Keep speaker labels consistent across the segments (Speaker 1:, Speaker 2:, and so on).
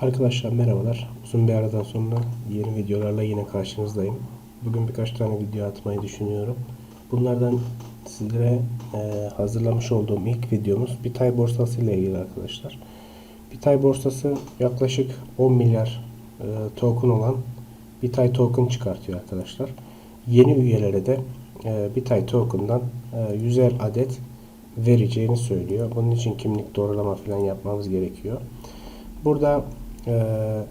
Speaker 1: Arkadaşlar merhabalar. Uzun bir aradan sonra yeni videolarla yine karşınızdayım. Bugün birkaç tane video atmayı düşünüyorum. Bunlardan sizlere e, hazırlamış olduğum ilk videomuz Bitay borsası ile ilgili arkadaşlar. Bitay borsası yaklaşık 10 milyar e, token olan Bitay token çıkartıyor arkadaşlar. Yeni üyelere de e, Bitay token'dan e, 100'er adet vereceğini söylüyor. Bunun için kimlik doğrulama falan yapmamız gerekiyor. Burada eee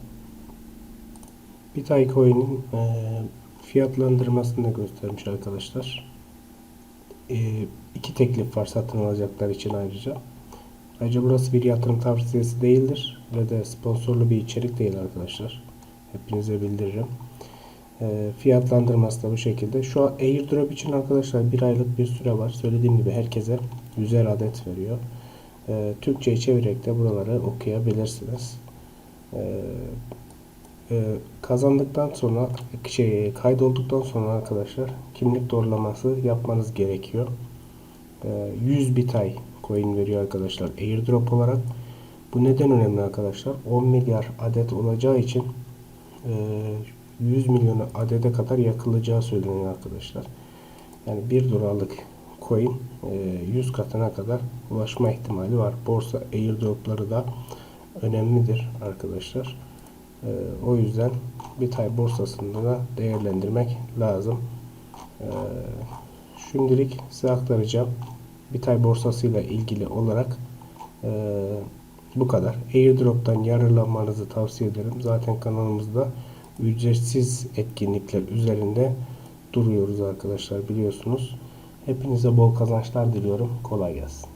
Speaker 1: Bitcoin coin'in eee, fiyatlandırmasını da göstermiş arkadaşlar. Eee, iki teklif var satın alacaklar için ayrıca. Ayrıca burası bir yatırım tavsiyesi değildir ve de sponsorlu bir içerik değil arkadaşlar. Hepinize bildiririm. Eee, fiyatlandırması da bu şekilde. Şu an airdrop için arkadaşlar bir aylık bir süre var. Söylediğim gibi herkese 100'er adet veriyor. Eee Türkçe'ye çevirerek de buraları okuyabilirsiniz. Eee, e, kazandıktan sonra şey kaydolduktan sonra arkadaşlar kimlik doğrulaması yapmanız gerekiyor. Eee, 100 bitay coin veriyor arkadaşlar airdrop olarak. Bu neden önemli arkadaşlar? 10 milyar adet olacağı için eee, 100 milyon adede kadar yakılacağı söyleniyor arkadaşlar. Yani 1 dolarlık coin e, 100 katına kadar ulaşma ihtimali var. Borsa airdropları da önemlidir arkadaşlar. E, o yüzden Bitay borsasında da değerlendirmek lazım. E, şimdilik size aktaracağım. Bitay borsasıyla ilgili olarak e, bu kadar. Airdrop'tan yararlanmanızı tavsiye ederim. Zaten kanalımızda ücretsiz etkinlikler üzerinde duruyoruz arkadaşlar biliyorsunuz. Hepinize bol kazançlar diliyorum. Kolay gelsin.